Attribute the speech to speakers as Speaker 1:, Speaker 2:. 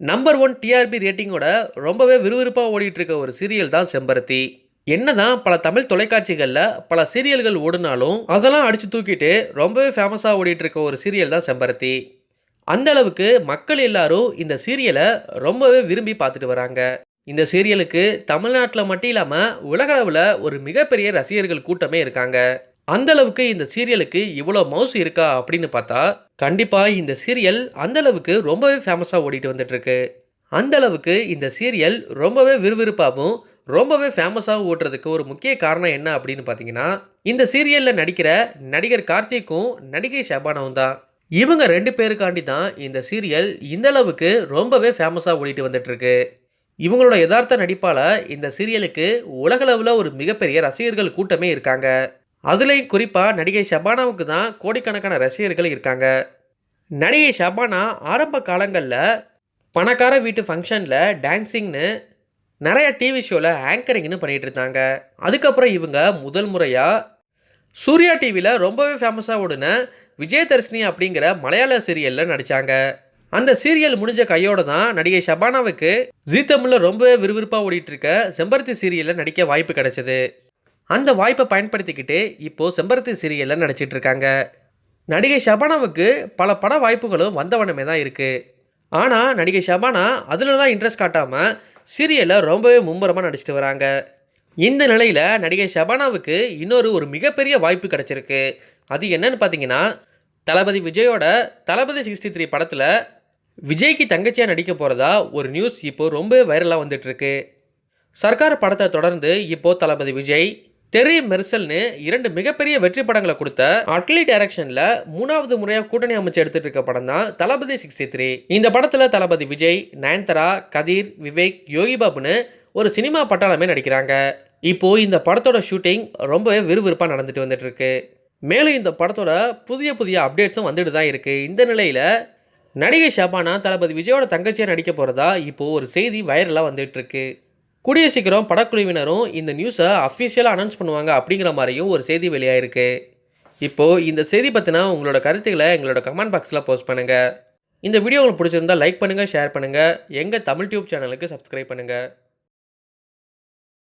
Speaker 1: Number one TRP ரேட்டிங்கோட ரொம்பவே விறுவிறுப்பாக ஓடிட்டுருக்க ஒரு சீரியல் தான் செம்பருத்தி. என்னதான் பல தமிழ் தொலைக்காட்சிகளில் பல சீரியல்கள் ஓடினாலும் அதெல்லாம் அடித்து தூக்கிட்டு ரொம்பவே ஃபேமஸாக ஓடிட்டு இருக்க ஒரு சீரியல் தான் செம்பருத்தி. அந்த அளவுக்கு மக்கள் எல்லாரும் இந்த சீரியலை ரொம்பவே விரும்பி பார்த்துட்டு வராங்க. இந்த சீரியலுக்கு தமிழ்நாட்டில் மட்டும் இல்லாமல் உலகளவில் ஒரு மிகப்பெரிய ரசிகர்கள் கூட்டமே இருக்காங்க. அந்த அளவுக்கு இந்த சீரியலுக்கு இவ்வளோ மவுஸ் இருக்கா அப்படின்னு பார்த்தா கண்டிப்பாக இந்த சீரியல் அந்த அளவுக்கு ரொம்பவே ஃபேமஸாக ஓடிட்டு வந்துட்டு இருக்கு அந்த அளவுக்கு இந்த சீரியல் ரொம்பவே விறுவிறுப்பாகவும் ரொம்பவே ஃபேமஸாகவும் ஓட்டுறதுக்கு ஒரு முக்கிய காரணம் என்ன அப்படின்னு பார்த்தீங்கன்னா இந்த சீரியலில் நடிக்கிற நடிகர் கார்த்திக்கும் நடிகை ஷபானாவும் தான். இவங்க ரெண்டு பேருக்காண்டி தான் இந்த சீரியல் இந்த அளவுக்கு ரொம்பவே ஃபேமஸாக ஓடிட்டு வந்துட்டுருக்கு. இவங்களோட யதார்த்த நடிப்பால் இந்த சீரியலுக்கு உலகளவில் ஒரு மிகப்பெரிய ரசிகர்கள் கூட்டமே இருக்காங்க. அதுலேயும் குறிப்பாக நடிகை ஷபானாவுக்கு தான் கோடிக்கணக்கான ரசிகர்கள் இருக்காங்க. நடிகை ஷபானா ஆரம்ப காலங்களில் பணக்கார வீட்டு ஃபங்க்ஷனில் டான்ஸிங்னு நிறைய டிவி ஷோவில் ஆங்கரிங்னு பண்ணிகிட்டு இருந்தாங்க. அதுக்கப்புறம் இவங்க முதல் முறையாக சூர்யா டிவியில் ரொம்பவே ஃபேமஸாக ஓடின விஜயதர்ஷினி அப்படிங்கிற மலையாள சீரியலில் நடித்தாங்க அந்த சீரியல் முடிஞ்ச கையோடு தான் நடிகை ஷபானாவுக்கு ஜீ தமிழில் ரொம்பவே விறுவிறுப்பாக ஓடிட்டு இருக்க செம்பருத்தி சீரியலில் நடிக்க வாய்ப்பு கிடைச்சது. அந்த வாய்ப்பை பயன்படுத்திக்கிட்டு இப்போது செம்பருத்தி சீரியலில் நடிச்சிட்டு இருக்காங்க. நடிகை ஷபானாவுக்கு பல பட வாய்ப்புகளும் வந்தவனமே தான் இருக்குது ஆனால் நடிகை ஷபானா அதில் தான் இன்ட்ரெஸ்ட் காட்டாமல் சீரியலில் ரொம்பவே மும்முரமாக நடிச்சிட்டு வராங்க. இந்த நிலையில் நடிகை ஷபானாவுக்கு இன்னொரு ஒரு மிகப்பெரிய வாய்ப்பு கிடச்சிருக்கு. அது என்னன்னு பார்த்தீங்கன்னா தளபதி விஜயோட தளபதி சிக்ஸ்டி த்ரீ படத்தில் விஜய்க்கு தங்கச்சியாக நடிக்க போகிறதா ஒரு நியூஸ் இப்போது ரொம்ப வைரலாக வந்துட்டுருக்கு சர்க்கார் படத்தை தொடர்ந்து இப்போ தளபதி விஜய் தெரி மெர்சல்னு இரண்டு மிகப்பெரிய வெற்றி படங்களை கொடுத்த அட்லி டைரக்ஷன்ல மூணாவது முறையாக கூட்டணி அமைச்சு எடுத்துட்டு இருக்க படம் தான் தளபதி சிக்ஸ்டி த்ரீ. இந்த படத்தில் தளபதி விஜய் நயன்தாரா கதிர் விவேக் யோகி பாபுன்னு ஒரு சினிமா பட்டாளமே நடிக்கிறாங்க. இப்போ இந்த படத்தோட ஷூட்டிங் ரொம்பவே விறுவிறுப்பாக நடந்துட்டு வந்துட்டு இருக்கு மேலும் இந்த படத்தோட புதிய புதிய அப்டேட்ஸும் வந்துட்டு தான் இருக்குது இந்த நிலையில் நடிகை ஷபானா தளபதி விஜயோட தங்கச்சியாக நடிக்க போகிறதா இப்போது ஒரு செய்தி வைரலாக வந்துட்டு இருக்கு கூடிய சீக்கிரம் படக்குழுவினரும் இந்த நியூஸை அஃபிஷியலாக அனௌன்ஸ் பண்ணுவாங்க அப்படிங்கிற மாதிரியும் ஒரு செய்தி வெளியாயிருக்கு. இப்போது இந்த செய்தி பற்றினா உங்களோட கருத்துக்களை எங்களோட கமெண்ட் பாக்ஸில் போஸ்ட் பண்ணுங்கள் இந்த வீடியோ உங்களுக்கு பிடிச்சிருந்தா லைக் பண்ணுங்கள் ஷேர் பண்ணுங்கள் எங்கள் தமிழ் டியூப் சேனலுக்கு சப்ஸ்கிரைப் பண்ணுங்கள்